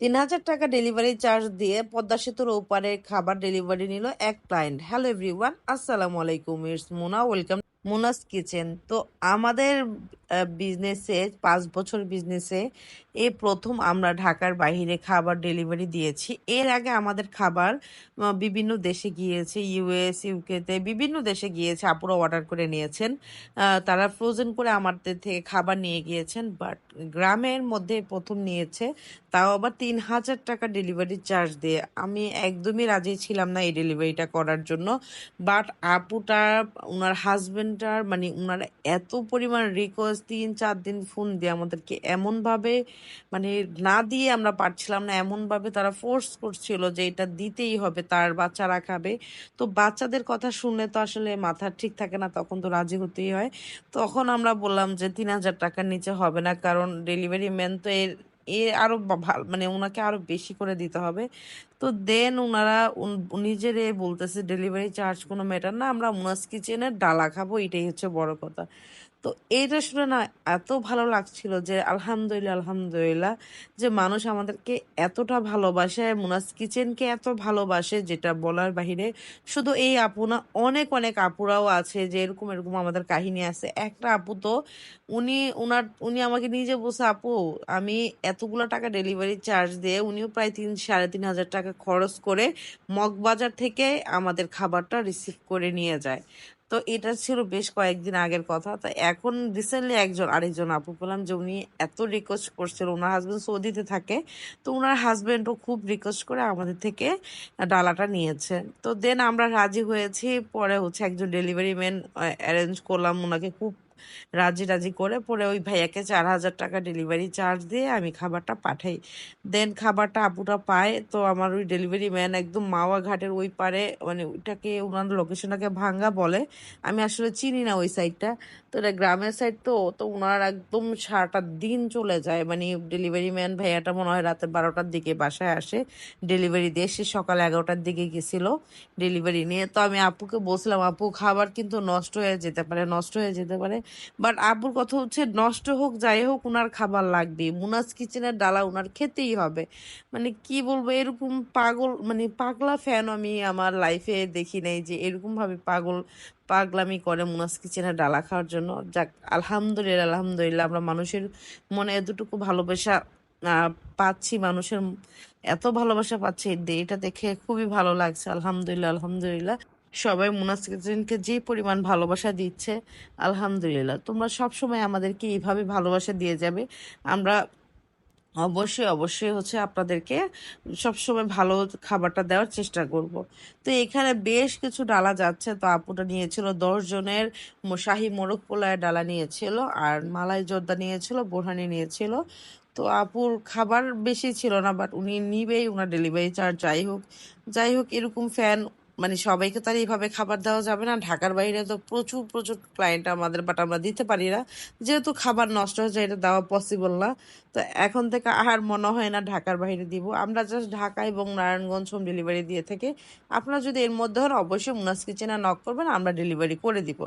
তিন হাজার টাকা ডেলিভারি চার্জ দিয়ে পদ্মা সেতুর ওপারে খাবার ডেলিভারি নিল এক ক্লায়েন্ট। হ্যালো এভরিওয়ান, আসসালামু আলাইকুম, it's Mona, welcome Mona's kitchen. তো আমাদের বিজনেসে পাঁচ বছর বিজনেসে এই প্রথম আমরা ঢাকার বাইরে খাবার ডেলিভারি দিয়েছি। এর আগে আমাদের খাবার বিভিন্ন দেশে গিয়েছে ইউএস ইউকেতে বিভিন্ন দেশে গিয়েছে আপুরা অর্ডার করে নিয়েছেন। তারা ফ্রোজেন করে আমাদের থেকে খাবার নিয়ে গিয়েছেন বাট গ্রামের মধ্যে প্রথম নিয়েছে, তাও আবার তিন হাজার টাকা ডেলিভারি চার্জ দিয়ে। আমি একদমই রাজি ছিলাম না এই ডেলিভারিটা করার জন্য বাট আপুটা ওনার হাজবেন্ডটার মানে ওনার এত পরিমাণ রিকোয়েস্ট তিন চার দিন ফোন দিয়ে আমাদেরকে এমনভাবে মানে না দিয়ে আমরা পারছিলাম না, এমনভাবে তারা ফোর্স করছিল যে এটা দিতেই হবে, তার বাচ্চারা খাবে তো বাচ্চাদের কথা শুনলে তো আসলে মাথা ঠিক থাকে না, তখন তো রাজি হতেই হয়। তখন আমরা বললাম যে তিন হাজার টাকার নিচে হবে না, কারণ ডেলিভারি ম্যান তো এর, এ আরও বা- ভালো মানে ওনাকে আরও বেশি করে দিতে হবে। তো দেন ওনারা নিজেরে বলতেছে ডেলিভারি চার্জ কোনো ম্যাটার না, আমরা মুনাস কিচেনের ডালা খাব, এটাই হচ্ছে বড় কথা। তো এইটা শুনে না এত ভালো লাগছিল যে আলহামদুলিল্লাহ আলহামদুলিল্লাহ যে মানুষ আমাদেরকে এতটা ভালোবাসে মুনাস কিচেনকে এত ভালোবাসে যেটা বলার বাহিরে। শুধু এই আপু না, অনেক অনেক আপুরাও আছে যে এরকম এরকম আমাদের কাহিনী আছে। একটা আপু তো উনি, উনার, উনি আমাকে নিজে বসে আপু, আমি এতগুলো টাকা ডেলিভারি চার্জ দিয়ে উনিও প্রায় তিন, সাড়ে তিন হাজার টাকা খরচ করে মগবাজার থেকে আমাদের খাবারটা রিসিভ করে নিয়ে যায়। তো এটা ছিল বেশ কয়েকদিন আগের কথা। তো এখন রিসেন্টলি একজন আরেকজন আপু পেলাম যে উনি এত রিকোয়েস্ট করছিল ওনার হাজব্যান্ড সৌদিতে থাকে, তো ওনার হাজব্যান্ডও খুব রিকোয়েস্ট করে আমাদের থেকে ডালাটা নিয়েছে। তো দেন আমরা রাজি হয়েছি, পরে হচ্ছে একজন ডেলিভারি ম্যান অ্যারেঞ্জ করলাম ওনাকে খুব রাজি রাজি করে পরে ওই ভাইয়াকে চার হাজার টাকা ডেলিভারি চার্জ দিয়ে আমি খাবারটা পাঠাই। দেন খাবারটা আপুটা পায়, তো আমার ওই ডেলিভারি ম্যান একদম মাওয়া ঘাটের ওই পারে মানে ওইটাকে ওনার লোকেশনটাকে ভাঙ্গা বলে। আমি আসলে চিনি না ওই সাইডটা তো এটা গ্রামের সাইড তো তো ওনার একদম সারাটা দিন চলে যায়। মানে ডেলিভারি ম্যান ভাইয়াটা মনে হয় রাতে বারোটার দিকে বাসায় আসে। ডেলিভারি দিয়ে সে সকাল এগারোটার দিকে গেছিল ডেলিভারি নিয়ে। তো আমি আপুকে বলছিলাম, আপু, খাবার কিন্তু নষ্ট হয়ে যেতে পারে, নষ্ট হয়ে যেতে পারে। বাট আব্বুর কথা হচ্ছে, নষ্ট হোক, যাই হোক ওনার খাবার লাগবে। মুনাস কিচেনের ডালা ওনার খেতেই হবে। মানে কি বলব, এরকম পাগল মানে পাগলা ফ্যান আমি আমার লাইফে দেখি নাই যে এরকম ভাবে পাগল, পাগলামি করে মুনাস কিচেনের ডালা খাওয়ার জন্য। যাক, আলহামদুলিল্লাহ আলহামদুলিল্লাহ, আমরা মানুষের মনে এতটুকু ভালোবাসা পাচ্ছি, মানুষের এত ভালোবাসা পাচ্ছি এটা দেখে খুবই ভালো লাগছে। আলহামদুলিল্লাহ আলহামদুলিল্লাহ। সবাই মুনাস যে পরিমাণ ভালোবাসা দিচ্ছে, আলহামদুলিল্লাহ। তোমরা সবসময় আমাদেরকে এইভাবে ভালোবাসা দিয়ে যাবে। আমরা অবশ্যই অবশ্যই হচ্ছে আপনাদেরকে সবসময় ভালো খাবারটা দেওয়ার চেষ্টা করব। তো এখানে বেশ কিছু ডালা যাচ্ছে। তো আপুটা নিয়েছিল জনের শাহী মোরগ পোলায় ডালা নিয়েছিল আর মালাই জর্দা নিয়েছিল, বোরহানি নিয়েছিল। তো আপুর খাবার বেশি ছিল না, বাট উনি নিবেই ওনার ডেলিভারি চার্জ যাই হোক। যাই হোক, এরকম ফ্যান মানে সবাইকে তো আর এইভাবে খাবার দেওয়া যাবে না। ঢাকার বাইরে তো প্রচুর প্রচুর ক্লায়েন্ট আমাদের বাট আমরা দিতে পারি না। যেহেতু খাবার নষ্ট হয়ে যায় এটা দেওয়া পসিবল না। তো এখন থেকে আর মনে হয় না ঢাকার বাইরে দিব। আমরা জাস্ট ঢাকা এবং নারায়ণগঞ্জ হোম ডেলিভারি দিয়ে থাকি। আপনারা যদি এর মধ্যে হন, অবশ্যই মুনাস কিচেনে নক করবেন, আমরা ডেলিভারি করে দিব।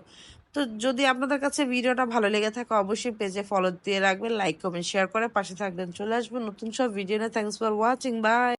তো যদি আপনাদের কাছে ভিডিওটা ভালো লেগে থাকে, অবশ্যই পেজে ফলো দিয়ে রাখবেন লাইক কমেন্ট শেয়ার করে পাশে থাকবেন। চলে আসবেন নতুন সব ভিডিও নিয়ে। Thanks for watching by